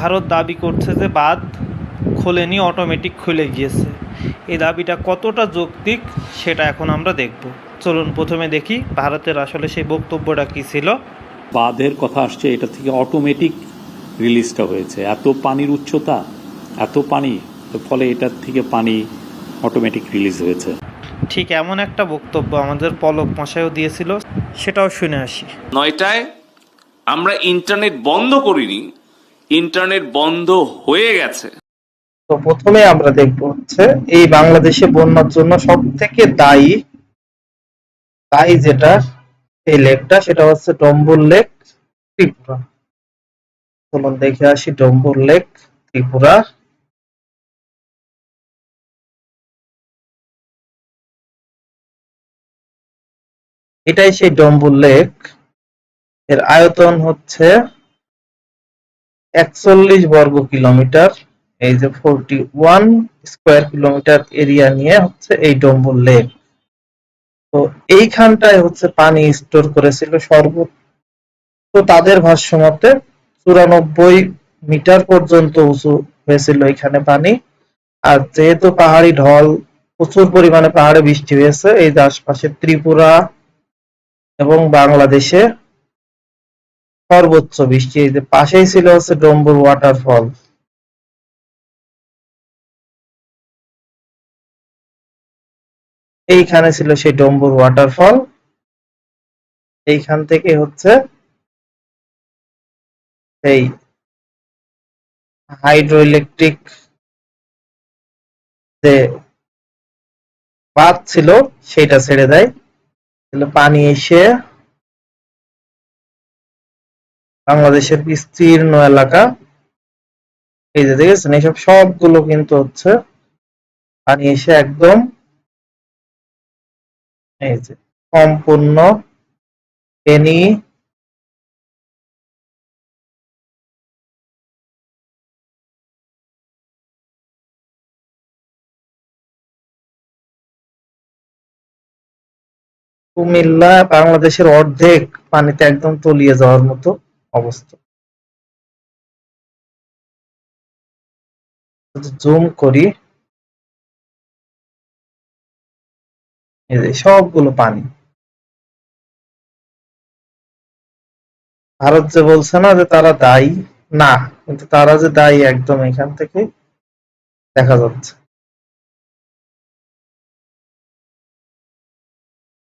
ভারত দাবি করছে যে বাঁধ খোলেনি অটোমেটিক খুলে গিয়েছে। এই দাবিটা কতটা যৌক্তিক সেটা এখন আমরা দেখব। চলুন প্রথমে দেখি ভারতের আসলে সেই বক্তব্যটা কী ছিল। বাঁধের কথা আসছে এটা থেকে অটোমেটিক রিলিজটা হয়েছে। এত পানির উচ্চতা এত পানি ফলে এটার থেকে পানি অটোমেটিক রিলিজ হয়েছে। ঠিক এমন একটা বক্তব্য আমাদের পলক মশাইও দিয়েছিল সেটাও শুনে আসি। নয়টায় আমরা ইন্টারনেট বন্ধ করিনি ইন্টারনেট বন্ধ হয়ে গেছে। তো প্রথমে আমরা দেখব হচ্ছে, এই বাংলাদেশে বন্যার জন্য সব থেকে দায়ী দায়ী যেটা, এই লেকটা, সেটা হচ্ছে ডম্বুর লেক ত্রিপুরা। চলুন দেখে আসি ডম্বুর লেক ত্রিপুরা। এটাই সেই ডম্বুর লেক। এর আয়তন হচ্ছে একচল্লিশ বর্গ কিলোমিটার, এই যে forty one square kilometre area নিয়ে হচ্ছে এই ডম্বুর লেক। তো এইখানটায় হচ্ছে পানি স্টোর করেছিল সর্বোচ্চ তাদের ভাষ্য মতে চুরানব্বই মিটার পর্যন্ত উঁচু হয়েছিল এখানে পানি। আর যেহেতু পাহাড়ি ঢল, প্রচুর পরিমাণে পাহাড়ে বৃষ্টি হয়েছে, এই আশপাশে ত্রিপুরা এবং বাংলাদেশে সর্বোচ্চ বৃষ্টি পাশেই ছিল হচ্ছে ডম্বুর ওয়াটারফল এইখানে ছিল সেই ডম্বুর ওয়াটারফল এইখান থেকে হচ্ছে এই হাইড্রো ইলেকট্রিক যে বাঁধ ছিল, সেটা ছেড়ে দেয়। তাহলে পানি এসে বাংলাদেশের বিস্তীর্ণ এলাকা। এই যে দেখেছেন, এইসব সবগুলো কিন্তু হচ্ছে পানি এসে একদম এই যে সম্পূর্ণ ফেনী কুমিল্লা বাংলাদেশের অর্ধেক পানিতে একদম তলিয়ে যাওয়ার মতো অবস্থা। জুম করি। এই সবগুলো পানি। ভারত যে বলছে না যে তারা দায়ী, না, কিন্তু তারা যে দায়ী একদম এখান থেকে দেখা যাচ্ছে।